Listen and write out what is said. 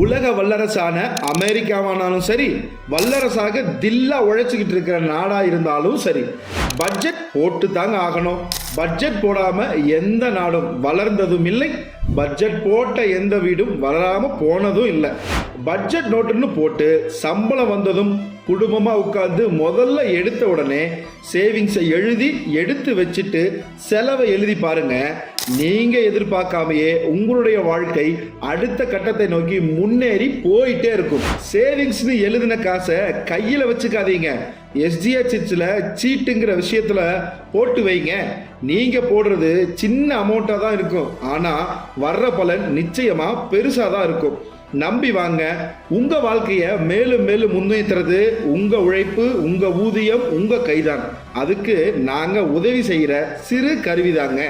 உலக வல்லரசான அமெரிக்காவானாலும் சரி வல்லரசாக தில்லா உழைச்சிக்கிட்டு இருக்கிற நாடா இருந்தாலும் சரி பட்ஜெட் போட்டு தாங்க ஆகணும். பட்ஜெட் போடாம எந்த நாடும் வளர்ந்ததும் இல்லை பட்ஜெட் போட்ட எந்த வீடும் வளராம போனதும் இல்லை. பட்ஜெட் நோட்டுன்னு போட்டு சம்பளம் வந்ததும் குடும்பமாக உட்காந்து முதல்ல எடுத்த உடனே சேவிங்ஸை எழுதி எடுத்து வச்சுட்டு செலவை எழுதி பாருங்கள் நீங்கள் எதிர்பார்க்காமையே உங்களுடைய வாழ்க்கை அடுத்த கட்டத்தை நோக்கி முன்னேறி போயிட்டே இருக்கும். சேவிங்ஸ்னு எழுதின காசை கையில் வச்சுக்காதீங்க. எஸ்டிஹெச்ல சீட்டுங்கிற விஷயத்தில் போட்டு வைங்க. நீங்கள் போடுறது சின்ன அமௌண்ட்டாக தான் இருக்கும். ஆனால் வர்ற பலன் நிச்சயமாக பெருசாக தான் இருக்கும். நம்பி வாங்க. உங்கள் வாழ்க்கையை மேலும் மேலும் முன்னேற்றுறது உங்க உழைப்பு உங்க ஊதியம் உங்க கைதான். அதுக்கு நாங்க உதவி செய்யற சிறு கருவிதாங்க.